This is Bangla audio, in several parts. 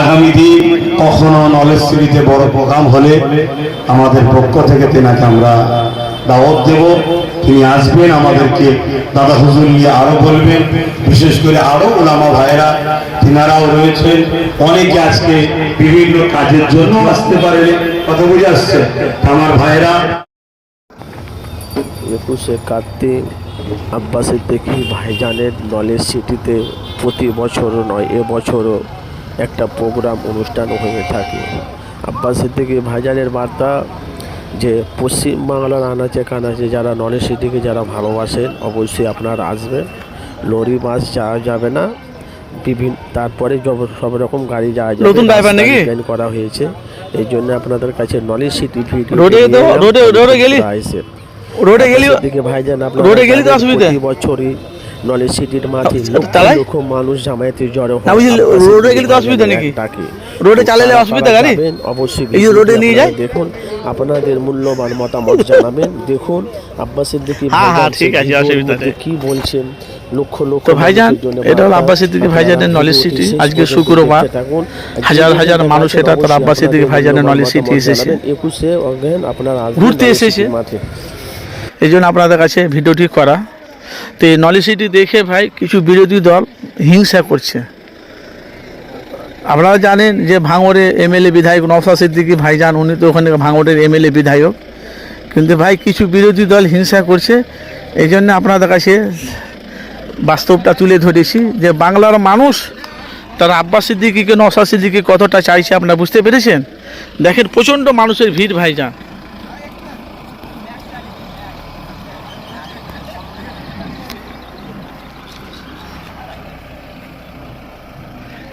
আগামী দিন কখনো নলেজ সিটিতে বড় প্রোগ্রাম হলে আমাদের পক্ষ থেকে তেনাকে আমরা দাওয়াত দেব। তিনি আসবেন আমাদেরকে দাদা হুজুর নিয়ে আরও বলবেন। বিশেষ করে আরও ওলামা ভাইরা তিনারাও রয়েছেন। অনেকে আজকে বিভিন্ন কাজের জন্য আসতে পারে কথা বুঝে আসছে। আমার ভাইরা একুশে কার্তিক আব্বাসের দেখি ভাইজানের নলেজ সিটিতে প্রতি বছরও নয় এবছরও একটা প্রোগ্রাম অনুষ্ঠান হয়ে থাকে। আব্বাসের দেখি ভাইজানের বার্তা যে পশ্চিমবাংলার আনাচে কানাচে যারা নলেজ সিটিকে যারা ভালোবাসেন অবশ্যই আপনারা আসবেন লরি বাস যাওয়া যাবে না। বিভিন্ন তারপরে সব রকম গাড়ি যাওয়া যাবে। নতুন রাস্তা নাকি? করা হয়েছে। এই জন্য আপনাদের কাছে নলেজ সিটি ভিডিও রোডে রোডে- রোডে গেলি? রোডে গেলি দিকে ভাইজান আপনার রোডে গেলি তো অসুবিধা? বছরই নলেজ সিটির আচ্ছা, লক্ষ লক্ষ মানুষ জামায়াতে জড়ো হয়। রোডে সিটি গেলে তো অসুবিধা নাকি? রোডে চালালে অসুবিধা গাড়ি? অবশ্যই এই রোডে নিয়ে যায়? দেখুন আপনাদের মূল্যবান মতামত জানাবেন দেখুন আব্বাসের দিকে হ্যাঁ, হ্যাঁ, ঠিক আছে, অসুবিধা নেই। কি বলছেন লক্ষ লক্ষ ভাইজান, জন্য এটা হলো বার্তা। আব্বাসের দিকে ভাইজানের city। শেষ আজকে শুক্রবার। হাজার হাজার মানুষ এটা তার অবশ্যই আব্বাসের দিকে ভাইজানের city মতামত এসেছে। একুশে অজ্ঞান আপনারা ঘুরতে এসেছে। মাঠে এই জন্য আপনাদের কাছে ভিডিওটি করা। তো এই নলেজ সিটি দেখে ভাই কিছু বিরোধী দল হিংসা করছে। আপনারা জানেন যে ভাঙড়ে এমএলএ বিধায়ক নওশাদ সিদ্দিকী ভাইজান, উনি তো ওখানে ভাঙড়ের এমএলএ বিধায়ক। কিন্তু ভাই কিছু বিরোধী দল হিংসা করছে। এই জন্য আপনাদের কাছে বাস্তবটা তুলে ধরেছি যে বাংলার মানুষ তারা আব্বাস সিদ্দিকিকে নওশাদ সিদ্দিকি কতটা চাইছে, আপনারা বুঝতে পেরেছেন? দেখেন প্রচণ্ড মানুষের ভিড় ভাইজান।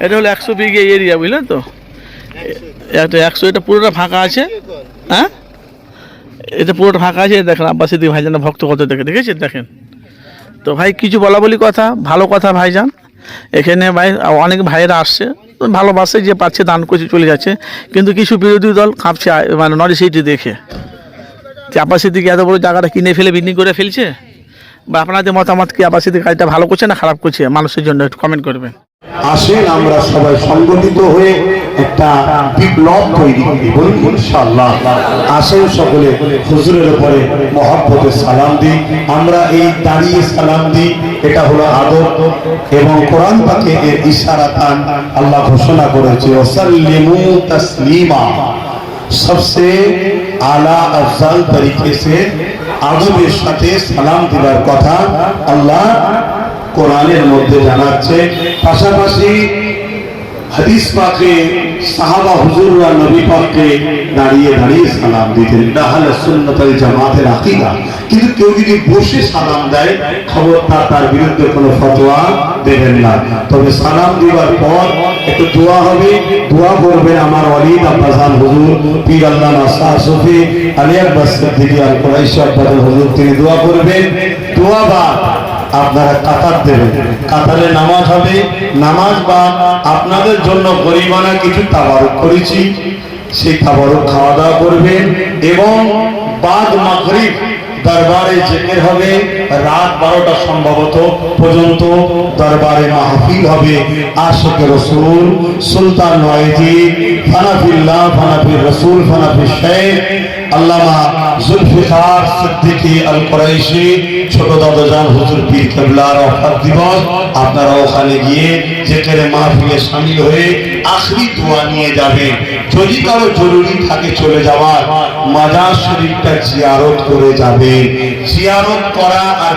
এটা হলো একশো বিঘে এরিয়া বুঝলেন তো? এটা একশো, এটা পুরোটা ফাঁকা আছে? হ্যাঁ? এটা পুরোটা ফাঁকা আছে, দেখেন আব্বাস সিদ্দিক ভাইজান ভক্ত কত দেখে দেখেছেন দেখেন। তো ভাই, কিছু বলা বলি কথা, ভালো কথা ভাইজান। এখানে ভাই, অনেক ভাইয়েরা আসছে ভালোবাসে যে পাচ্ছে, দান করছে, চলে যাচ্ছে। কিন্তু কিছু বিরোধী দল কাঁপছে মানে নরি সিটি দেখে। যে সিদ্দিক এত বড় জায়গাটা কিনে ফেলে, বিক্রি করে ফেলছে? বা আপনাদের মতামত কি আব্বাস কাজটা ভালো করছে না খারাপ করছে? মানুষের জন্য একটু কমেন্ট করবেন। আসেন, আমরা সবাই সংগঠিত হয়ে একটা বিপ্লব তৈরি করি। বলুন ইনশাল্লাহ আসেন সকলে, হুজুরের উপরে মহব্বতে সালাম দিই। আমরা এই দাঁড়িয়ে সালাম দিই, এটা হলো আদর এবং কোরআন পাকে এর ইশারা তান আল্লাহ ঘোষণা করেছে ওসাল্লিমু তাসলিমা। সবসে আলা আফজাল তরিকে সে আদবের সাথে সালাম দেওয়ার কথা আল্লাহ কোরআনের মধ্যে জানাচ্ছে, পাশাপাশি হাদিস পাকে সাহাবা হুজুররা নবী পাককে দাঁড়িয়ে দাঁড়িয়ে সালাম দিতেন। এটা হলো সুন্নতুল জামাতের আকীদা। কিন্তু কেউ যদি বসে সালাম দেয়, খবরদার তার বিরুদ্ধে কোনো ফতোয়া দেবেন না। তবে সালাম দেওয়ার পর একটু দোয়া হবে। দোয়া করবেন আমার ওয়ালিদ আব্বাসান হুজুর, পীর আল্লাহ নাসা সুফি আলী আব্বাস সিদ্দিকী আল কুরাইশি আব্বাসান হুজুর, তিনি দোয়া করবেন। দোয়া বা আপনারা কাতার দেবেন। কাতারে নামাজ হবে। নামাজ বা আপনাদের জন্য গরিবানা কিছু তাবারক করেছি। সেই তাবারক খাওয়া দাওয়া করবেন এবং বাদ মাগরিব দরবারে জেকের হবে। রাত বারোটা সম্ভবত পর্যন্ত দরবারে মাহফিল হবে। আশেক রসুল, সুলতান নয়জি ফানাফিল্লাহ ফানাফি রসুল ফানাফি শেখ আল্লামা জুলফিকার সিদ্দিকী আল কুরাইশি ছোট হুজুর পীর দিবস, আপনারা ওখানে গিয়ে জেকেরে মাহফিলে শামিল হয়ে আখরি দোয়া নিয়ে যাবেন। যদি কারও জরুরি থাকে চলে যাওয়ার, মাজার শরীফটা জিয়ারত করে যাবেন। জিয়ারত করা আর